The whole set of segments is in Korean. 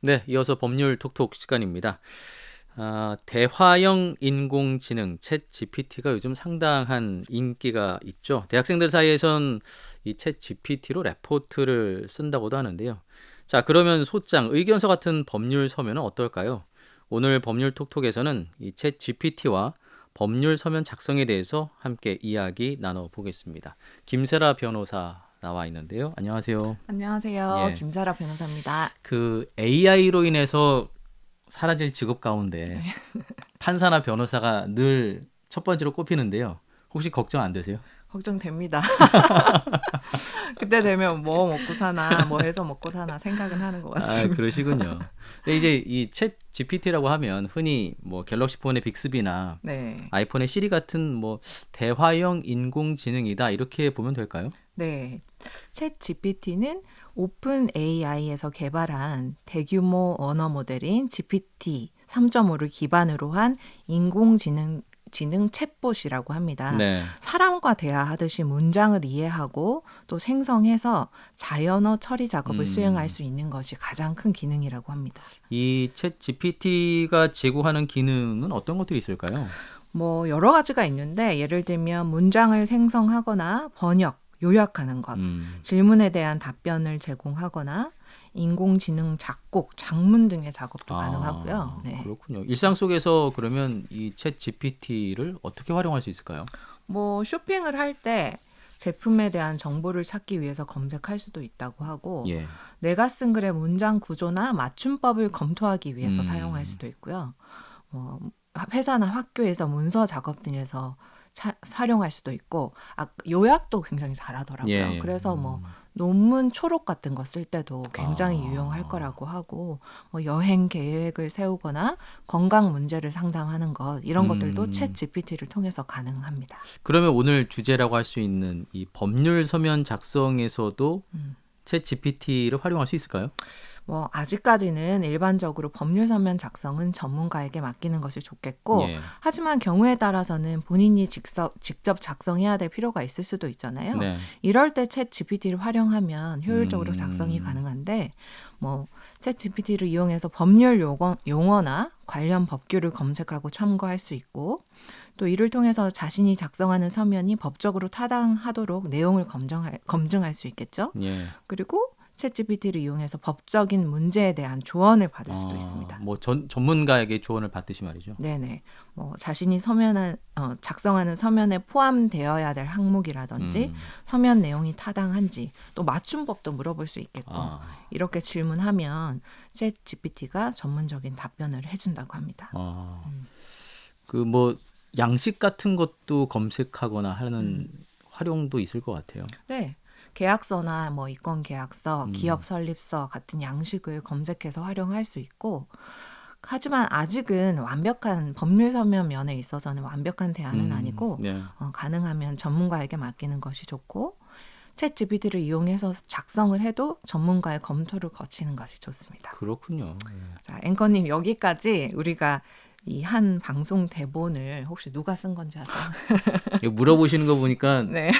네, 이어서 법률 톡톡 시간입니다. 아, 대화형 인공지능 챗 GPT가 요즘 상당한 인기가 있죠. 대학생들 사이에선 이 챗 GPT로 레포트를 쓴다고도 하는데요. 자, 그러면 소장 의견서 같은 법률 서면은 어떨까요? 오늘 법률 톡톡에서는 이 챗 GPT와 법률 서면 작성에 대해서 함께 이야기 나눠 보겠습니다. 김세라 변호사 나와 있는데요. 안녕하세요. 안녕하세요. 예. 김사라 변호사입니다. 그 AI로 인해서 사라질 직업 가운데 판사나 변호사가 늘 첫 번째로 꼽히는데요. 혹시 걱정 안 되세요? 걱정됩니다. 그때 되면 뭐 먹고 사나, 뭐 해서 먹고 사나 생각은 하는 것 아, 같습니다. 그러시군요. 근데 이제 이 챗 GPT라고 하면 흔히 뭐 갤럭시 폰의 빅스비나 네. 아이폰의 시리 같은 뭐 대화형 인공지능이다 이렇게 보면 될까요? 네. 챗 GPT는 오픈 AI에서 개발한 대규모 언어 모델인 GPT 3.5를 기반으로 한 인공지능 지능 챗봇이라고 합니다. 네. 사람과 대화하듯이 문장을 이해하고 또 생성해서 자연어 처리 작업을 음. 수행할 수 있는 것이 가장 큰 기능이라고 합니다. 이 챗 GPT가 제공하는 기능은 어떤 것들이 있을까요? 뭐 여러 가지가 있는데 예를 들면 문장을 생성하거나 번역, 요약하는 것, 음. 질문에 대한 답변을 제공하거나 인공지능 작곡, 장문 등의 작업도 아, 가능하고요. 네. 그렇군요. 일상 속에서 그러면 이 챗 GPT를 어떻게 활용할 수 있을까요? 뭐 쇼핑을 할 때 제품에 대한 정보를 찾기 위해서 검색할 수도 있다고 하고 예. 내가 쓴 글의 문장 구조나 맞춤법을 검토하기 위해서 음. 사용할 수도 있고요. 뭐 회사나 학교에서 문서 작업 등에서 차- 활용할 수도 있고 아, 요약도 굉장히 잘하더라고요. 예. 그래서 뭐 음. 논문 초록 같은 거 쓸 때도 굉장히 아. 유용할 거라고 하고 뭐 여행 계획을 세우거나 건강 문제를 상담하는 것 이런 음. 것들도 챗 GPT를 통해서 가능합니다. 그러면 오늘 주제라고 할 수 있는 이 법률 서면 작성에서도 음. 챗 GPT를 활용할 수 있을까요? 뭐 아직까지는 일반적으로 법률 서면 작성은 전문가에게 맡기는 것이 좋겠고 예. 하지만 경우에 따라서는 본인이 직접 직접 작성해야 될 필요가 있을 수도 있잖아요. 네. 이럴 때 챗 GPT를 활용하면 효율적으로 음. 작성이 가능한데 뭐챗 GPT를 이용해서 법률 용어, 용어나 관련 법규를 검색하고 참고할 수 있고 또 이를 통해서 자신이 작성하는 서면이 법적으로 타당하도록 내용을 검증할, 검증할 수 있겠죠. 예. 그리고 챗 GPT를 이용해서 법적인 문제에 대한 조언을 받을 수도 아, 있습니다. 뭐 전, 전문가에게 조언을 받듯이 말이죠. 네네. 뭐 자신이 서면한 어, 작성하는 서면에 포함되어야 될 항목이라든지 음. 서면 내용이 타당한지 또 맞춤법도 물어볼 수 있겠고 아, 이렇게 질문하면 챗 GPT가 전문적인 답변을 해준다고 합니다. 아. 음. 그뭐 양식 같은 것도 검색하거나 하는 음. 활용도 있을 것 같아요. 네. 계약서나 뭐 이권 계약서, 음. 기업 설립서 같은 양식을 검색해서 활용할 수 있고 하지만 아직은 완벽한 법률 서면 면에 있어서는 완벽한 대안은 음, 아니고 네. 어, 가능하면 전문가에게 맡기는 것이 좋고 챗 GPT를 이용해서 작성을 해도 전문가의 검토를 거치는 것이 좋습니다. 그렇군요. 예. 자, 앵커님 여기까지 우리가 이 한 방송 대본을 혹시 누가 쓴 건지 아세요? 물어보시는 거 보니까 네,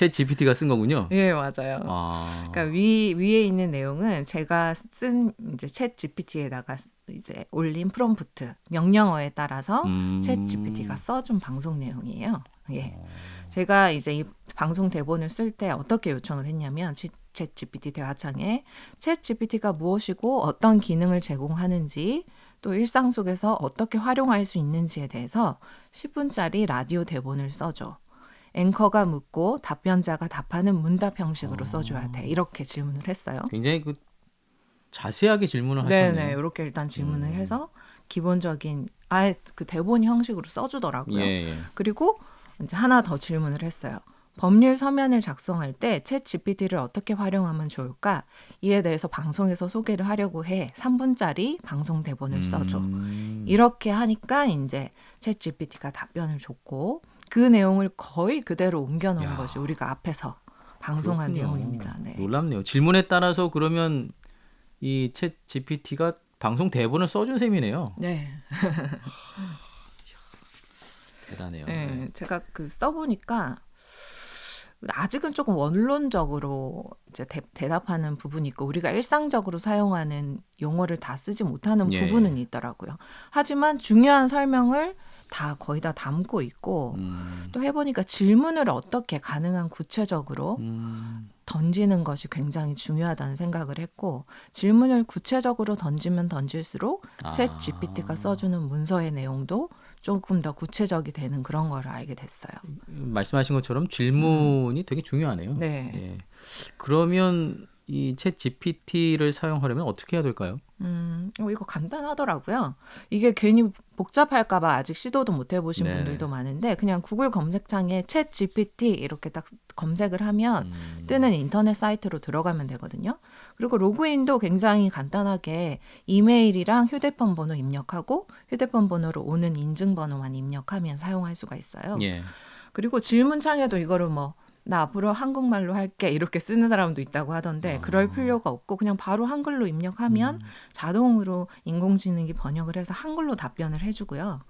챗 GPT가 쓴 거군요. 예 맞아요. 아, 그러니까 위 위에 있는 내용은 제가 쓴 이제 챗 GPT에다가 이제 올린 프롬프트 명령어에 따라서 음. 챗 GPT가 써준 방송 내용이에요. 예. 어. 제가 이제 이 방송 대본을 쓸 때 어떻게 요청을 했냐면 지- 챗 GPT 대화창에 챗 GPT가 무엇이고 어떤 기능을 제공하는지 또 일상 속에서 어떻게 활용할 수 있는지에 대해서 10분짜리 라디오 대본을 써줘. 앵커가 묻고 답변자가 답하는 문답 형식으로 아. 써줘야 돼. 이렇게 질문을 했어요. 굉장히 그 자세하게 질문을 하셨네요. 네네. 이렇게 일단 질문을 음. 해서 기본적인 아예 그 대본 형식으로 써주더라고요. 예, 예. 그리고 이제 하나 더 질문을 했어요. 법률 서면을 작성할 때 챗 GPT를 어떻게 활용하면 좋을까? 이에 대해서 방송에서 소개를 하려고 해. 3분짜리 방송 대본을 써줘. 음. 이렇게 하니까 이제 챗 GPT가 답변을 줬고 그 내용을 거의 그대로 옮겨 놓은 야. 것이 우리가 앞에서 방송한 그렇군요. 내용입니다. 네. 놀랍네요. 질문에 따라서 그러면 이 챗 GPT가 방송 대본을 써준 셈이네요. 네. 대단해요. 네. 제가 그 써보니까 아직은 조금 원론적으로 이제 대, 대답하는 부분이 있고 우리가 일상적으로 사용하는 용어를 다 쓰지 못하는 예. 부분은 있더라고요. 하지만 중요한 설명을 다 거의 다 담고 있고 음, 또 해보니까 질문을 어떻게 가능한 구체적으로 음, 던지는 것이 굉장히 중요하다는 생각을 했고 질문을 구체적으로 던지면 던질수록 아. 챗 GPT가 써주는 문서의 내용도 조금 더 구체적이 되는 그런 걸 알게 됐어요. 말씀하신 것처럼 질문이 되게 중요하네요. 네. 예. 그러면 이 챗 GPT를 사용하려면 어떻게 해야 될까요? 음, 어, 이거 간단하더라고요. 이게 괜히 복잡할까봐 아직 시도도 못 해보신 네. 분들도 많은데 그냥 구글 검색창에 챗 GPT 이렇게 딱 검색을 하면 음, 뜨는 인터넷 사이트로 들어가면 되거든요. 그리고 로그인도 굉장히 간단하게 이메일이랑 휴대폰 번호 입력하고 휴대폰 번호로 오는 인증 번호만 입력하면 사용할 수가 있어요. 예. 그리고 질문창에도 이거를 뭐 나 앞으로 한국말로 할게 이렇게 쓰는 사람도 있다고 하던데 아. 그럴 필요가 없고 그냥 바로 한글로 입력하면 음, 자동으로 인공지능이 번역을 해서 한글로 답변을 해주고요.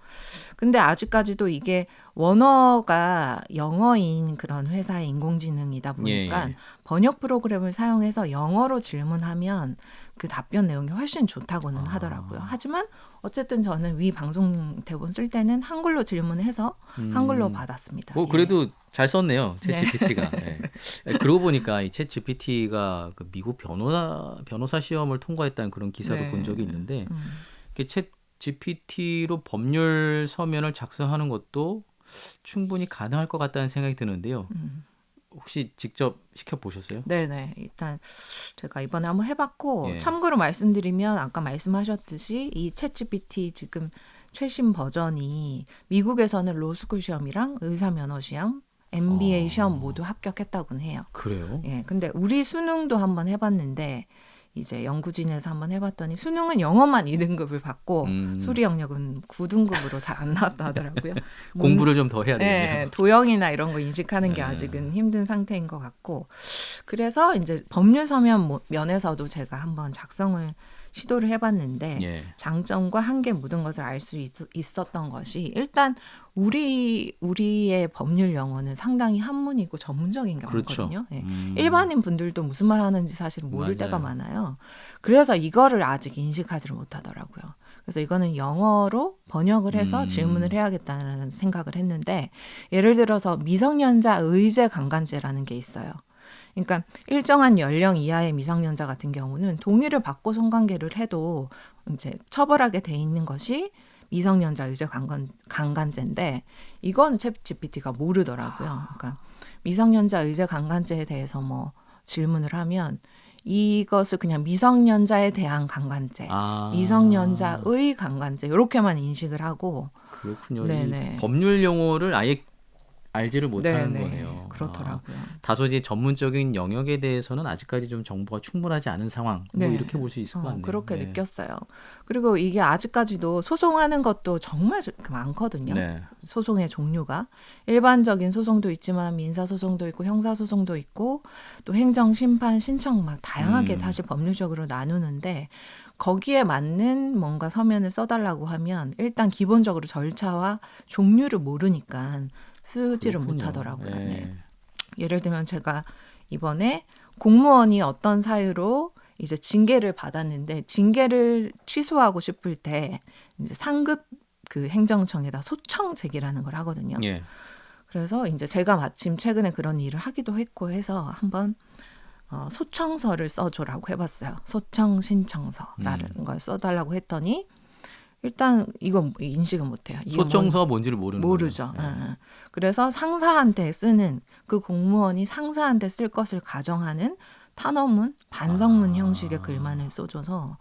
근데 아직까지도 이게 원어가 영어인 그런 회사의 인공지능이다 보니까 예, 예. 번역 프로그램을 사용해서 영어로 질문하면 그 답변 내용이 훨씬 좋다고는 아. 하더라고요. 하지만 어쨌든 저는 위 방송 대본 쓸 때는 한글로 질문해서 음, 한글로 받았습니다. 뭐 예. 그래도 잘 썼네요, 챗 네. GPT가. 예. 예, 그러고 보니까 이 챗 GPT가 그 미국 변호사 변호사 시험을 통과했다는 그런 기사도 네. 본 적이 있는데 음. 이게 챗 GPT로 법률 서면을 작성하는 것도 충분히 가능할 것 같다는 생각이 드는데요. 음. 혹시 직접 시켜 보셨어요? 네네. 일단 제가 이번에 한번 해봤고 예. 참고로 말씀드리면 아까 말씀하셨듯이 이 챗GPT 지금 최신 버전이 미국에서는 로스쿨 시험이랑 의사 면허 시험, MBA 어. 시험 모두 합격했다고는 해요. 그래요? 예. 근데 우리 수능도 한번 해봤는데 이제 연구진에서 한번 해봤더니 수능은 영어만 2등급을 받고 음, 수리 영역은 9등급으로 잘 안 나왔다 하더라고요. 공부를 좀 더 해야 네, 되겠네요. 도형이나 이런 거 인식하는 게 네. 아직은 힘든 상태인 것 같고 그래서 이제 법률 서면 모- 면에서도 제가 한번 작성을 시도를 해봤는데 예. 장점과 한계 묻은 것을 알 수 있었던 것이 일단 우리 우리의 법률 용어는 상당히 한문이고 전문적인 게 그렇죠. 많거든요. 예. 음, 일반인 분들도 무슨 말 하는지 사실 모를 맞아요. 때가 많아요. 그래서 이거를 아직 인식하지를 못하더라고요. 그래서 이거는 영어로 번역을 해서 음. 질문을 해야겠다는 생각을 했는데 예를 들어서 미성년자 의제 강간죄라는 게 있어요. 그러니까 일정한 연령 이하의 미성년자 같은 경우는 동의를 받고 성관계를 해도 이제 처벌하게 돼 있는 것이 미성년자 의제 강간 강간죄인데 이거는 챗 GPT가 모르더라고요. 그러니까 미성년자 의제 강간죄에 대해서 뭐 질문을 하면 이것을 그냥 미성년자에 대한 강간죄, 아, 미성년자의 강간죄 이렇게만 인식을 하고 그렇군요. 네네. 이 법률 용어를 아예 알지를 못하는 네네, 거네요. 그렇더라고요. 아, 다소 이제 전문적인 영역에 대해서는 아직까지 좀 정보가 충분하지 않은 상황. 뭐 네. 이렇게 볼 수 있을 것 어, 같네요. 그렇게 네. 느꼈어요. 그리고 이게 아직까지도 소송하는 것도 정말 많거든요. 네. 소송의 종류가 일반적인 소송도 있지만 민사 소송도 있고 형사 소송도 있고 또 행정 심판 신청 막 다양하게 음. 사실 법률적으로 나누는데 거기에 맞는 뭔가 서면을 써달라고 하면 일단 기본적으로 절차와 종류를 모르니까 쓰지를 그렇군요. 못하더라고요. 네. 네. 예를 들면 제가 이번에 공무원이 어떤 사유로 이제 징계를 받았는데 징계를 취소하고 싶을 때 이제 상급 그 행정청에다 소청 제기라는 걸 하거든요. 예. 그래서 이제 제가 마침 최근에 그런 일을 하기도 했고 해서 한번 어, 소청서를 써줘라고 해봤어요. 소청 신청서라는 음. 걸 써달라고 했더니 일단 이건 인식은 못해요. 소정서가 뭔지를 모르는 모르죠. 거예요. 예, 예. 그래서 상사한테 쓰는 그 공무원이 상사한테 쓸 것을 가정하는 탄원문, 반성문 아. 형식의 글만을 써줘서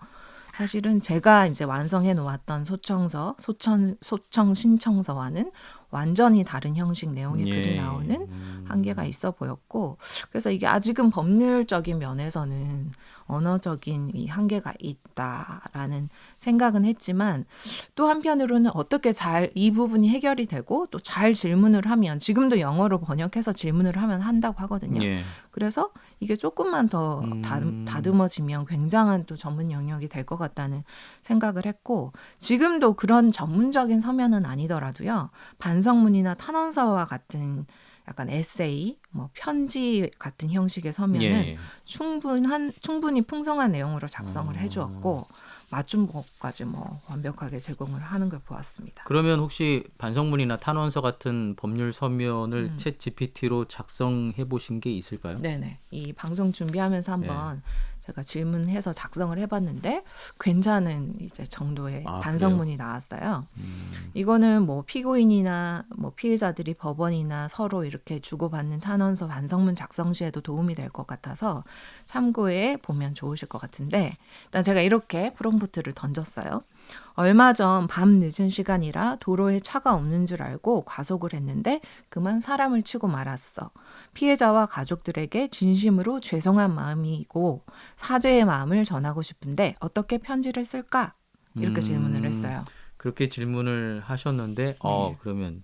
사실은 제가 이제 완성해 놓았던 소청서, 소청 소청 신청서와는 완전히 다른 형식 내용의 예. 글이 나오는 음. 한계가 있어 보였고 그래서 이게 아직은 법률적인 면에서는 언어적인 이 한계가 있다라는 생각은 했지만 또 한편으로는 어떻게 잘 이 부분이 해결이 되고 또 잘 질문을 하면 지금도 영어로 번역해서 질문을 하면 한다고 하거든요. 예. 그래서 이게 조금만 더 음. 다듬, 다듬어지면 굉장한 또 전문 영역이 될 것 같다는 생각을 했고 지금도 그런 전문적인 서면은 아니더라도요 반성문이나 탄원서와 같은 약간 에세이, 뭐 편지 같은 형식의 서면은 예. 충분한 충분히 풍성한 내용으로 작성을 어. 해주었고 맞춤법까지 뭐 완벽하게 제공을 하는 걸 보았습니다. 그러면 혹시 반성문이나 탄원서 같은 법률 서면을 음. 챗 GPT로 작성해 보신 게 있을까요? 네네. 이 방송 준비하면서 한번 네. 제가 질문해서 작성을 해봤는데 괜찮은 이제 정도의 아, 반성문이 나왔어요. 음, 이거는 뭐 피고인이나 뭐 피해자들이 법원이나 서로 이렇게 주고받는 탄원서 반성문 작성 시에도 도움이 될 것 같아서 참고해 보면 좋으실 것 같은데 일단 제가 이렇게 프롬프트를 던졌어요. 얼마 전 밤 늦은 시간이라 도로에 차가 없는 줄 알고 과속을 했는데 그만 사람을 치고 말았어. 피해자와 가족들에게 진심으로 죄송한 마음이고 사죄의 마음을 전하고 싶은데 어떻게 편지를 쓸까? 이렇게 음. 질문을 했어요. 그렇게 질문을 하셨는데 어 네. 그러면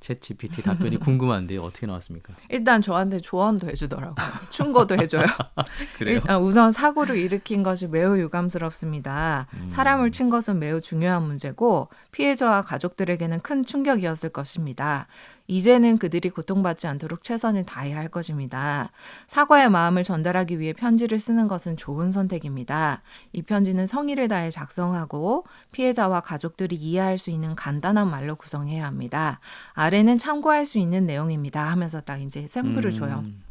챗 GPT 답변이 궁금한데요. 어떻게 나왔습니까? 일단 저한테 조언도 해주더라고요. 충고도 해줘요. 그래요? 일단 우선 사고를 일으킨 것이 매우 유감스럽습니다. 음. 사람을 친 것은 매우 중요한 문제고 피해자와 가족들에게는 큰 충격이었을 것입니다. 이제는 그들이 고통받지 않도록 최선을 다해야 할 것입니다. 사과의 마음을 전달하기 위해 편지를 쓰는 것은 좋은 선택입니다. 이 편지는 성의를 다해 작성하고 피해자와 가족들이 이해할 수 있는 간단한 말로 구성해야 합니다. 아래는 참고할 수 있는 내용입니다. 하면서 딱 이제 샘플을 줘요. 음,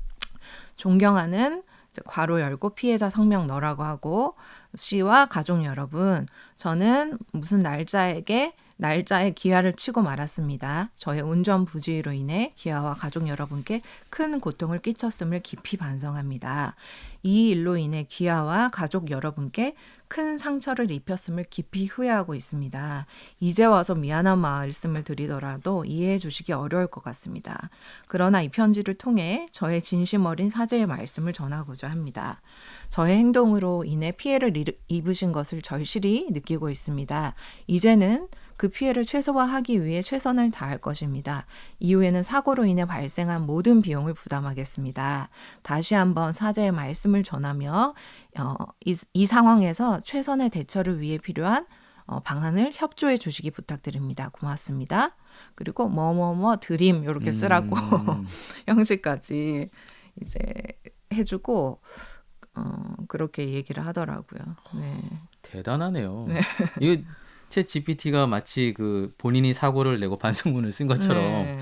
존경하는 이제 괄호 열고 피해자 성명 너라고 하고 씨와 가족 여러분 저는 무슨 날짜에게 날짜에 기아를 치고 말았습니다. 저의 운전 부주의로 인해 기아와 가족 여러분께 큰 고통을 끼쳤음을 깊이 반성합니다. 이 일로 인해 기아와 가족 여러분께 큰 상처를 입혔음을 깊이 후회하고 있습니다. 이제 와서 미안한 말씀을 드리더라도 이해해 주시기 어려울 것 같습니다. 그러나 이 편지를 통해 저의 진심 어린 사죄의 말씀을 전하고자 합니다. 저의 행동으로 인해 피해를 이- 입으신 것을 절실히 느끼고 있습니다. 이제는 그 피해를 최소화하기 위해 최선을 다할 것입니다. 이후에는 사고로 인해 발생한 모든 비용을 부담하겠습니다. 다시 한번 사죄의 말씀을 전하며 어, 이, 이 상황에서 최선의 대처를 위해 필요한 어, 방안을 협조해 주시기 부탁드립니다. 고맙습니다. 그리고 뭐뭐뭐 드림 이렇게 쓰라고 음, 형식까지 이제 해주고 어, 그렇게 얘기를 하더라고요. 네. 대단하네요. 네. 이거 챗 GPT가 마치 그 본인이 사고를 내고 반성문을 쓴 것처럼 네.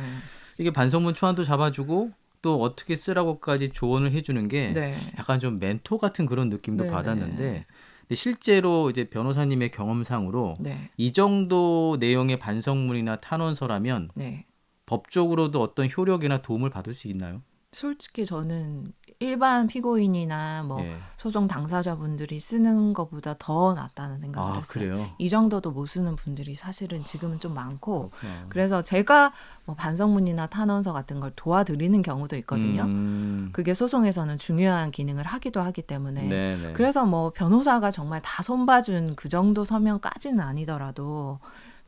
이게 반성문 초안도 잡아주고 또 어떻게 쓰라고까지 조언을 해주는 게 네. 약간 좀 멘토 같은 그런 느낌도 네네. 받았는데 근데 실제로 이제 변호사님의 경험상으로 네. 이 정도 내용의 반성문이나 탄원서라면 네. 법적으로도 어떤 효력이나 도움을 받을 수 있나요? 솔직히 저는 일반 피고인이나 뭐 예. 소송 당사자분들이 쓰는 것보다 더 낫다는 생각을 아 했어요. 그래요? 이 정도도 못 쓰는 분들이 사실은 지금은 좀 많고 그렇구나. 그래서 제가 뭐 반성문이나 탄원서 같은 걸 도와드리는 경우도 있거든요. 음, 그게 소송에서는 중요한 기능을 하기도 하기 때문에 네네. 그래서 뭐 변호사가 정말 다 손봐준 그 정도 서면까지는 아니더라도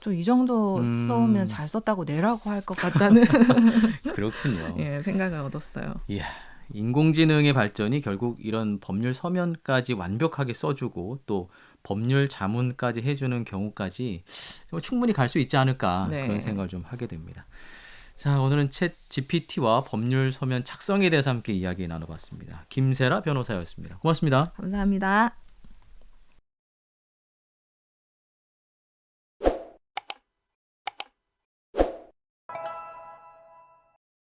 또이 정도 음. 써오면 잘 썼다고 내라고 할 것 같다는 그렇군요. 예, 생각을 얻었어요. 이야, 인공지능의 발전이 결국 이런 법률 서면까지 완벽하게 써주고 또 법률 자문까지 해주는 경우까지 정말 충분히 갈 수 있지 않을까 네. 그런 생각을 좀 하게 됩니다. 자, 오늘은 챗 GPT와 법률 서면 작성에 대해서 함께 이야기 나눠봤습니다. 김세라 변호사였습니다. 고맙습니다. 감사합니다.